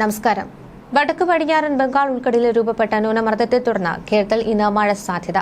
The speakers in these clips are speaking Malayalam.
നമസ്കാരം. വടക്ക് പടിഞ്ഞാറൻ ബംഗാൾ ഉൾക്കടലിൽ രൂപപ്പെട്ട ന്യൂനമർദ്ദത്തെ തുടർന്ന് കേരളത്തിൽ ഇന്ന് മഴ സാധ്യത.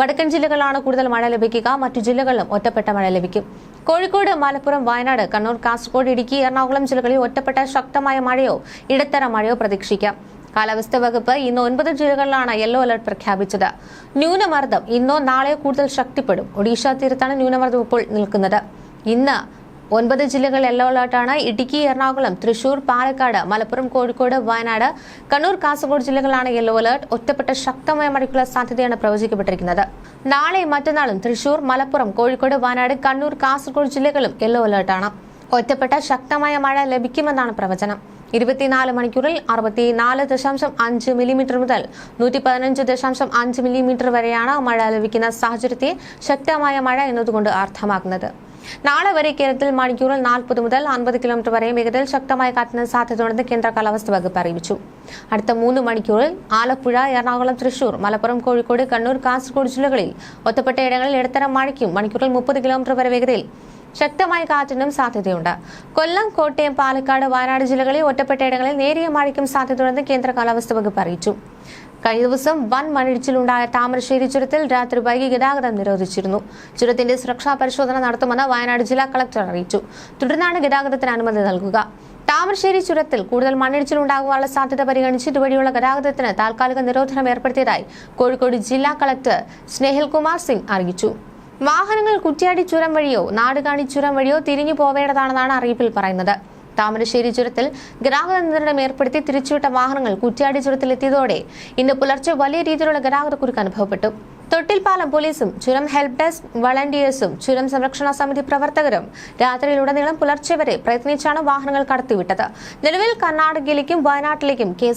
വടക്കൻ ജില്ലകളാണ് കൂടുതൽ മഴ ലഭിക്കുക. മറ്റു ജില്ലകളിലും ഒറ്റപ്പെട്ട മഴ ലഭിക്കും. കോഴിക്കോട് മലപ്പുറം വയനാട് കണ്ണൂർ കാസർഗോഡ് ഇടുക്കി എറണാകുളം ജില്ലകളിൽ ഒറ്റപ്പെട്ട ശക്തമായ മഴയോ ഇടത്തരം മഴയോ പ്രതീക്ഷിക്കാം. കാലാവസ്ഥാ വകുപ്പ് ഇന്ന് ഒൻപത് ജില്ലകളിലാണ് യെല്ലോ അലർട്ട് പ്രഖ്യാപിച്ചത്. ന്യൂനമർദ്ദം ഇന്നോ നാളെയോ കൂടുതൽ ശക്തിപ്പെടും. ഒഡീഷ തീരത്താണ് ന്യൂനമർദ്ദം ഇപ്പോൾ നിൽക്കുന്നത്. ഇന്ന് ഒൻപത് ജില്ലകൾ യെല്ലോ അലർട്ടാണ്. ഇടുക്കി എറണാകുളം തൃശൂർ പാലക്കാട് മലപ്പുറം കോഴിക്കോട് വയനാട് കണ്ണൂർ കാസർഗോഡ് ജില്ലകളാണ് യെല്ലോ അലർട്ട്. ഒറ്റപ്പെട്ട ശക്തമായ മഴയ്ക്കുള്ള സാധ്യതയാണ് പ്രവചിക്കപ്പെട്ടിരിക്കുന്നത്. നാളെയും മറ്റന്നാളും തൃശൂർ മലപ്പുറം കോഴിക്കോട് വയനാട് കണ്ണൂർ കാസർഗോഡ് ജില്ലകളും യെല്ലോ അലർട്ടാണ്. ഒറ്റപ്പെട്ട ശക്തമായ മഴ ലഭിക്കുമെന്നാണ് പ്രവചനം. ഇരുപത്തിനാല് മണിക്കൂറിൽ അറുപത്തിനാല് ദശാംശം അഞ്ച് മില്ലിമീറ്റർ മുതൽ നൂറ്റി പതിനഞ്ച് ദശാംശം അഞ്ച് മില്ലിമീറ്റർ വരെയാണ് മഴ ലഭിക്കുന്ന സാഹചര്യത്തെ ശക്തമായ മഴ എന്നതുകൊണ്ട് അർത്ഥമാക്കുന്നത്. നാളെ വരെ കേരളത്തിൽ മണിക്കൂറിൽ നാൽപ്പത് മുതൽ അൻപത് കിലോമീറ്റർ വരെ വേഗതയിൽ ശക്തമായ കാറ്റിന് സാധ്യതയുണ്ടെന്ന് കേന്ദ്ര കാലാവസ്ഥ വകുപ്പ് അറിയിച്ചു. അടുത്ത മൂന്ന് മണിക്കൂറിൽ ആലപ്പുഴ എറണാകുളം തൃശൂർ മലപ്പുറം കോഴിക്കോട് കണ്ണൂർ കാസർഗോഡ് ജില്ലകളിൽ ഒറ്റപ്പെട്ട ഇടങ്ങളിൽ ഇടത്തരം മഴയ്ക്കും മണിക്കൂറിൽ മുപ്പത് കിലോമീറ്റർ വരെ വേഗതയിൽ ശക്തമായ കാറ്റിനും സാധ്യതയുണ്ട്. കൊല്ലം കോട്ടയം പാലക്കാട് വയനാട് ജില്ലകളിൽ ഒറ്റപ്പെട്ട ഇടങ്ങളിൽ നേരിയ മഴയ്ക്കും സാധ്യതയുണ്ടെന്ന് കേന്ദ്ര കാലാവസ്ഥ വകുപ്പ് അറിയിച്ചു. കഴിഞ്ഞ ദിവസം വൻ മണ്ണിടിച്ചിലുണ്ടായ താമരശ്ശേരി ചുരത്തിൽ രാത്രി വൈകി ഗതാഗതം നിരോധിച്ചിരുന്നു. ചുരത്തിന്റെ സുരക്ഷാ പരിശോധന നടത്തുമെന്ന് വയനാട് ജില്ലാ കളക്ടർ അറിയിച്ചു. തുടർന്നാണ് ഗതാഗതത്തിന് അനുമതി നൽകുക. താമരശ്ശേരി ചുരത്തിൽ കൂടുതൽ മണ്ണിടിച്ചിലുണ്ടാകാനുള്ള സാധ്യത പരിഗണിച്ച് ഇതുവഴിയുള്ള ഗതാഗതത്തിന് താൽക്കാലിക നിരോധനം ഏർപ്പെടുത്തിയതായി കോഴിക്കോട് ജില്ലാ കളക്ടർ സ്നേഹിൽ കുമാർ സിംഗ് അറിയിച്ചു. വാഹനങ്ങൾ കുറ്റ്യാടി ചുരം വഴിയോ നാടുകാണി ചുരം വഴിയോ തിരിഞ്ഞു പോവേണ്ടതാണെന്നാണ് അറിയിപ്പിൽ പറയുന്നത്. താമരശ്ശേരി ചുരത്തിൽ ഗതാഗത നിയന്ത്രണം ഏർപ്പെടുത്തി തിരിച്ചുവിട്ട വാഹനങ്ങൾ കുറ്റ്യാടി ചുരത്തിൽ എത്തിയതോടെ ഇന്ന് പുലർച്ചെ വലിയ രീതിയിലുള്ള ഗതാഗത കുരുക്ക് അനുഭവപ്പെട്ടു. തൊട്ടിൽപാലം പോലീസും ചുരം ഹെൽപ് ഡെസ്ക് വളണ്ടിയേഴ്സും ചുരം സംരക്ഷണ സമിതി പ്രവർത്തകരും രാത്രിയിലുടനീളം പുലർച്ചെ വരെ പ്രയത്നിച്ചാണ് വാഹനങ്ങൾ കടത്തിവിട്ടത്. നിലവിൽ കർണാടകയിലേക്കും വയനാട്ടിലേക്കും കെ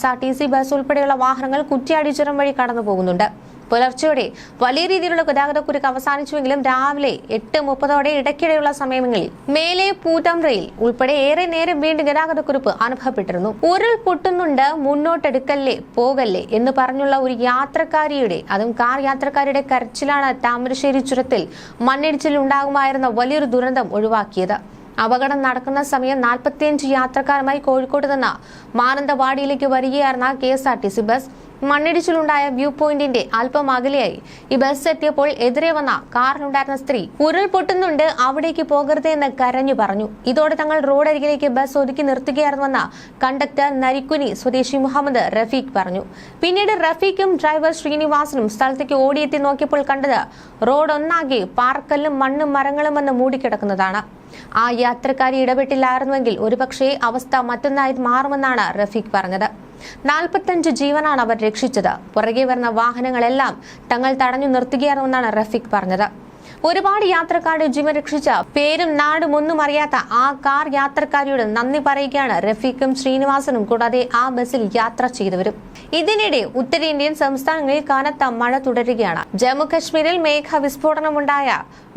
ബസ് ഉൾപ്പെടെയുള്ള വാഹനങ്ങൾ കുറ്റ്യാടി ചുരം വഴി കടന്നു പോകുന്നുണ്ട് പുലർച്ചെയോടെ വലിയ രീതിയിലുള്ള ഗതാഗതക്കുരുക്ക് അവസാനിച്ചുവെങ്കിലും രാവിലെ എട്ട് മുപ്പതോടെ ഇടയ്ക്കിടെയുള്ള സമയങ്ങളിൽ മേലെ പൂതം റെയിൽ ഉൾപ്പെടെ ഏറെ നേരം വീണ്ടും ഗതാഗതക്കുരുപ്പ് അനുഭവപ്പെട്ടിരുന്നു. ഉരുൾ പൊട്ടുന്നുണ്ട് മുന്നോട്ടെടുക്കല്ലേ പോകല്ലേ എന്ന് പറഞ്ഞുള്ള ഒരു യാത്രക്കാരിയുടെ അതും കാർ യാത്രക്കാരിയുടെ കരച്ചിലാണ് താമരശ്ശേരി ചുരത്തിൽ മണ്ണിടിച്ചിൽ ഉണ്ടാകുമായിരുന്ന വലിയൊരു ദുരന്തം ഒഴിവാക്കിയത്. അപകടം നടക്കുന്ന സമയം നാൽപ്പത്തിയഞ്ച് യാത്രക്കാരുമായി കോഴിക്കോട് നിന്ന് മാനന്തവാടിയിലേക്ക് വരികയായിരുന്ന K S R T C bus മണ്ണിടിച്ചിലുണ്ടായ view പോയിന്റിന്റെ അല്പം അകലെയായി. ഈ ബസ് എത്തിയപ്പോൾ എതിരെ വന്ന കാറിലുണ്ടായിരുന്ന സ്ത്രീ ഉരുൾ പൊട്ടുന്നുണ്ട് അവിടേക്ക് പോകരുതെന്ന് കരഞ്ഞു പറഞ്ഞു. ഇതോടെ തങ്ങൾ റോഡരികിലേക്ക് ബസ് ഒതുക്കി നിർത്തുകയായിരുന്നുവെന്ന് കണ്ടക്ടർ നരിക്കുനി സ്വദേശി മുഹമ്മദ് റഫീഖ് പറഞ്ഞു. പിന്നീട് റഫീഖും ഡ്രൈവർ ശ്രീനിവാസനും സ്ഥലത്തേക്ക് ഓടിയെത്തി നോക്കിയപ്പോൾ കണ്ടത് റോഡ് ഒന്നാകെ പാർക്കല്ലും മണ്ണും മരങ്ങളും വന്ന് മൂടിക്കിടക്കുന്നതാണ്. ആ യാത്രക്കാരി ഇടപെട്ടില്ലായിരുന്നുവെങ്കിൽ ഒരുപക്ഷേ അവസ്ഥ മറ്റൊന്നായി മാറുമെന്നാണ് റഫീഖ് പറഞ്ഞത്. നാൽപ്പത്തഞ്ച് ജീവനാണ് അവർ രക്ഷിച്ചത്. പുറകെ വരുന്ന വാഹനങ്ങളെല്ലാം തങ്ങൾ തടഞ്ഞു നിർത്തുകയാണെന്നാണ് റഫീഖ് പറഞ്ഞത്. ഒരുപാട് ജീവൻ രക്ഷിച്ച പേരും നാടും ഒന്നും അറിയാത്ത ആ കാർ യാത്രക്കാരിയോട് നന്ദി പറയുകയാണ് റഫീഖും ശ്രീനിവാസനും. കൂടാതെ ആ ബസ്സിൽ യാത്ര ചെയ്തവരും. ഇതിനിടെ ഉത്തരേന്ത്യൻ സംസ്ഥാനങ്ങളിൽ കനത്ത മഴ തുടരുകയാണ്. ജമ്മു കശ്മീരിൽ മേഘ വിസ്ഫോടനമുണ്ടായ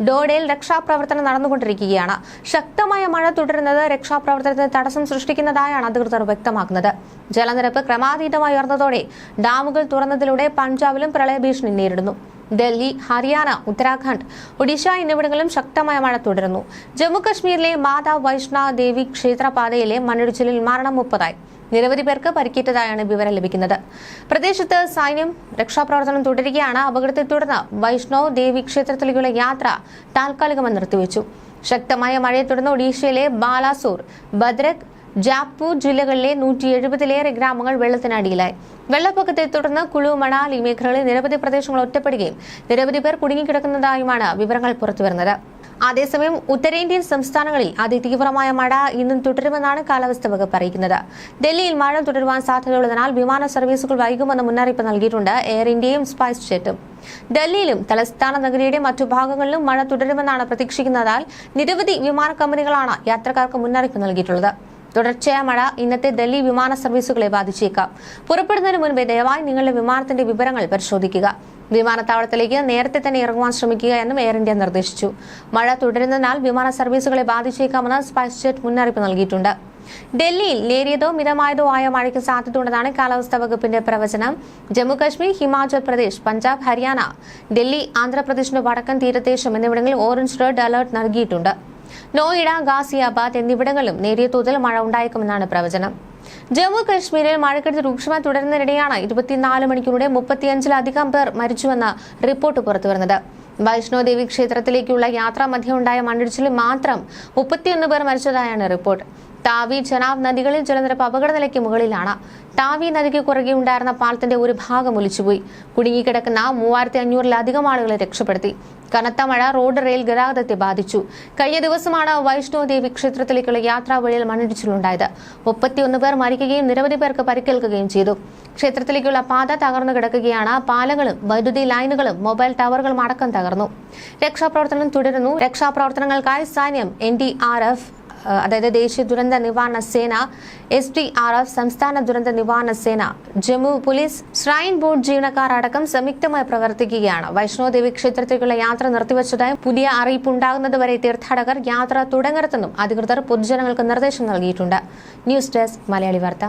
ഡോഡയിൽ രക്ഷാപ്രവർത്തനം നടന്നുകൊണ്ടിരിക്കുകയാണ്. ശക്തമായ മഴ തുടരുന്നത് രക്ഷാപ്രവർത്തനത്തിന് തടസ്സം സൃഷ്ടിക്കുന്നതായാണ് അധികൃതർ വ്യക്തമാക്കുന്നത്. ജലനിരപ്പ് ക്രമാതീതമായി ഉയർന്നതോടെ ഡാമുകൾ തുറന്നതിലൂടെ പഞ്ചാബിലും പ്രളയഭീഷണി നേരിടുന്നു. ഡൽഹി ഹരിയാന ഉത്തരാഖണ്ഡ് ഒഡീഷ എന്നിവിടങ്ങളിലും ശക്തമായ മഴ തുടരുന്നു. ജമ്മു കശ്മീരിലെ മാതാ വൈഷ്ണവ ദേവി ക്ഷേത്രപാതയിലെ മണ്ണിടിച്ചിലിൽ മരണം മുപ്പതായി. നിരവധി പേർക്ക് പരിക്കേറ്റതായാണ് വിവരം ലഭിക്കുന്നത്. പ്രദേശത്ത് സൈന്യം രക്ഷാപ്രവർത്തനം തുടരുകയാണ്. അപകടത്തെ തുടർന്ന് വൈഷ്ണവ് ദേവി ക്ഷേത്രത്തിലേക്കുള്ള യാത്ര താൽക്കാലികമായി നിർത്തിവെച്ചു. ശക്തമായ മഴയെ തുടർന്ന് ഒഡീഷയിലെ ബാലാസൂർ ഭദ്രക് ജാപ്പൂർ ജില്ലകളിലെ നൂറ്റി എഴുപതിലേറെ ഗ്രാമങ്ങൾ വെള്ളത്തിനടിയിലായി. വെള്ളപ്പൊക്കത്തെ തുടർന്ന് കുളു മണാലി മേഖലകളിൽ നിരവധി പ്രദേശങ്ങൾ ഒറ്റപ്പെടുകയും നിരവധി പേർ കുടുങ്ങിക്കിടക്കുന്നതായുമാണ് വിവരങ്ങൾ പുറത്തുവരുന്നത്. അതേസമയം ഉത്തരേന്ത്യൻ സംസ്ഥാനങ്ങളിൽ അതിതീവ്രമായ മഴ ഇന്നും തുടരുമെന്നാണ് കാലാവസ്ഥാ വകുപ്പ് അറിയിക്കുന്നത്. ഡൽഹിയിൽ മഴ തുടരുവാൻ സാധ്യതയുള്ളതിനാൽ വിമാന സർവീസുകൾ വൈകുമെന്ന് മുന്നറിയിപ്പ് നൽകിയിട്ടുണ്ട് എയർ ഇന്ത്യയും സ്പൈസ് ജെറ്റും. ഡൽഹിയിലും തലസ്ഥാന നഗരിയുടെ മറ്റു ഭാഗങ്ങളിലും മഴ തുടരുമെന്നാണ് പ്രതീക്ഷിക്കുന്നതാൽ നിരവധി വിമാന കമ്പനികളാണ് യാത്രക്കാർക്ക് മുന്നറിയിപ്പ് നൽകിയിട്ടുള്ളത്. തുടർച്ചയായ മഴ ഇന്നത്തെ ഡൽഹി വിമാന സർവീസുകളെ ബാധിച്ചേക്കാം. പുറപ്പെടുന്നതിന് മുൻപേ ദയവായി നിങ്ങളുടെ വിമാനത്തിന്റെ വിവരങ്ങൾ പരിശോധിക്കുക. വിമാനത്താവളത്തിലേക്ക് നേരത്തെ തന്നെ ഇറങ്ങുവാൻ ശ്രമിക്കുക എന്നും എയർ ഇന്ത്യ നിർദ്ദേശിച്ചു. മഴ തുടരുന്നതിനാൽ വിമാന സർവീസുകളെ ബാധിച്ചേക്കാമെന്ന് സ്പൈസ് ജെറ്റ് മുന്നറിയിപ്പ് നൽകിയിട്ടുണ്ട്. ഡൽഹിയിൽ നേരിയതോ മിതമായതോ ആയ മഴയ്ക്ക് സാധ്യതയുണ്ടെന്നാണ് കാലാവസ്ഥാ വകുപ്പിന്റെ പ്രവചനം. ജമ്മു കശ്മീർ ഹിമാചൽ പ്രദേശ് പഞ്ചാബ് ഹരിയാന ഡൽഹി ആന്ധ്രാപ്രദേശിന്റെ വടക്കൻ തീരദേശം എന്നിവിടങ്ങളിൽ ഓറഞ്ച് റെഡ് അലർട്ട് നൽകിയിട്ടുണ്ട്. നോയിഡ ഗാസിയാബാദ് എന്നിവിടങ്ങളിലും നേരിയ തോതിൽ മഴ ഉണ്ടായേക്കുമെന്നാണ് പ്രവചനം. ജമ്മു കശ്മീരിൽ മഴക്കെടുതി രൂക്ഷമായി തുടരുന്നതിനിടെയാണ് ഇരുപത്തിനാല് മണിക്കൂറിടെ മുപ്പത്തിയഞ്ചിലധികം പേർ മരിച്ചുവെന്ന റിപ്പോർട്ട് പുറത്തുവരുന്നത്. വൈഷ്ണോദേവി ക്ഷേത്രത്തിലേക്കുള്ള യാത്രാമധ്യമുണ്ടായ മണ്ണിടിച്ചിൽ മാത്രം മുപ്പത്തിയൊന്ന് പേർ മരിച്ചതായാണ് റിപ്പോർട്ട്. താവി ചെനാബ് നദികളിൽ ജലനിരപ്പ് അപകടനിലയ്ക്ക് മുകളിലാണ്. ടാവി നദിക്ക് കുറുകെ ഉണ്ടായിരുന്ന പാലത്തിന്റെ ഒരു ഭാഗം ഒലിച്ചുപോയി. കുടുങ്ങിക്കിടക്കുന്ന മൂവായിരത്തി അഞ്ഞൂറിലധികം ആളുകളെ രക്ഷപ്പെടുത്തി. കനത്ത മഴ റോഡ് റെയിൽ ഗതാഗതത്തെ ബാധിച്ചു. കഴിഞ്ഞ ദിവസമാണ് വൈഷ്ണോദേവി ക്ഷേത്രത്തിലേക്കുള്ള യാത്രാ വഴിയിൽ മണ്ണിടിച്ചിലുണ്ടായത്. മുപ്പത്തിയൊന്ന് പേർ മരിക്കുകയും നിരവധി പേർക്ക് പരിക്കേൽക്കുകയും ചെയ്തു. ക്ഷേത്രത്തിലേക്കുള്ള പാത തകർന്നു കിടക്കുകയാണ്. പാലങ്ങളും വൈദ്യുതി ലൈനുകളും മൊബൈൽ ടവറുകളും അടക്കം തകർന്നു. രക്ഷാപ്രവർത്തനം തുടരുന്നു. രക്ഷാപ്രവർത്തനങ്ങൾക്കായി സൈന്യം എൻ ഡി ആർ എഫ് അതായത് ദേശീയ ദുരന്ത നിവാരണ സേന എസ് ഡി ആർ എഫ് സംസ്ഥാന ദുരന്ത നിവാരണ സേന ജമ്മു പോലീസ് ശ്രൈൻ ബോർഡ് ജീവനക്കാർ അടക്കം സംയുക്തമായി പ്രവർത്തിക്കുകയാണ്. വൈഷ്ണോദേവി ക്ഷേത്രത്തിലേക്കുള്ള യാത്ര നിർത്തിവച്ചതായും പുതിയ അറിയിപ്പ് ഉണ്ടാകുന്നതുവരെ തീർത്ഥാടകർ യാത്ര തുടങ്ങരുതെന്നും അധികൃതർ പൊതുജനങ്ങൾക്ക് നിർദ്ദേശം നൽകിയിട്ടുണ്ട്. ന്യൂസ് ഡെസ്ക് മലയാളി വാർത്ത.